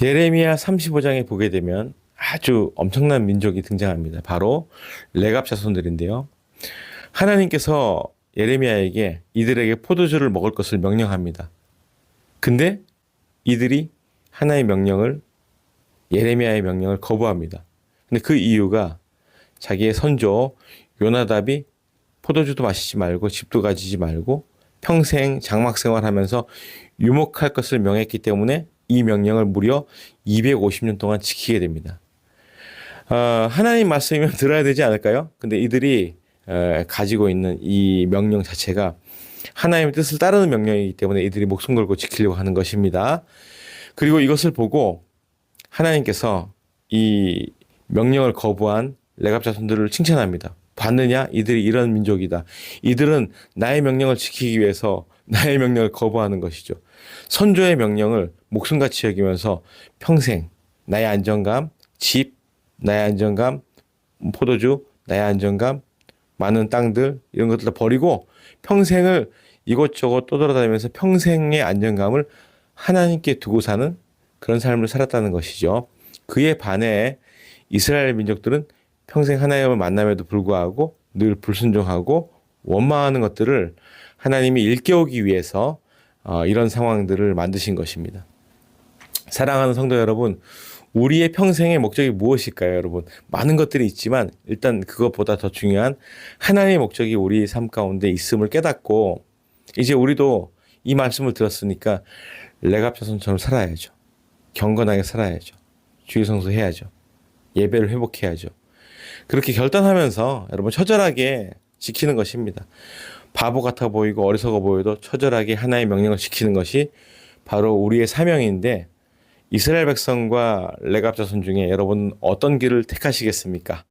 예레미야 35장에 보게 되면 아주 엄청난 민족이 등장합니다. 바로 레갑 자손들인데요. 하나님께서 예레미야에게 이들에게 포도주를 먹을 것을 명령합니다. 근데 이들이 하나의 명령을 예레미야의 명령을 거부합니다. 근데 그 이유가 자기의 선조 요나답이 포도주도 마시지 말고 집도 가지지 말고 평생 장막 생활하면서 유목할 것을 명했기 때문에 이 명령을 무려 250년 동안 지키게 됩니다. 어, 하나님 말씀이면 들어야 되지 않을까요? 근데 이들이 에, 가지고 있는 이 명령 자체가 하나님의 뜻을 따르는 명령이기 때문에 이들이 목숨 걸고 지키려고 하는 것입니다. 그리고 이것을 보고 하나님께서 이 명령을 거부한 레갑 자손들을 칭찬합니다. 봤느냐? 이들이 이런 민족이다. 이들은 나의 명령을 지키기 위해서 나의 명령을 거부하는 것이죠. 선조의 명령을 목숨같이 여기면서 평생 나의 안정감, 집, 나의 안정감, 포도주, 나의 안정감, 많은 땅들 이런 것들 다 버리고 평생을 이곳저곳 떠돌아다니면서 평생의 안정감을 하나님께 두고 사는 그런 삶을 살았다는 것이죠. 그에 반해 이스라엘 민족들은 평생 하나님을 만남에도 불구하고 늘 불순종하고 원망하는 것들을 하나님이 일깨우기 위해서 어, 이런 상황들을 만드신 것입니다. 사랑하는 성도 여러분, 우리의 평생의 목적이 무엇일까요, 여러분? 많은 것들이 있지만 일단 그것보다 더 중요한 하나님의 목적이 우리 삶 가운데 있음을 깨닫고 이제 우리도 이 말씀을 들었으니까 레갑 자손처럼 살아야죠. 경건하게 살아야죠. 주의 성수 해야죠. 예배를 회복해야죠. 그렇게 결단하면서 여러분 처절하게 지키는 것입니다. 바보 같아 보이고 어리석어 보여도 처절하게 하나의 명령을 지키는 것이 바로 우리의 사명인데 이스라엘 백성과 레갑 자손 중에 여러분 어떤 길을 택하시겠습니까?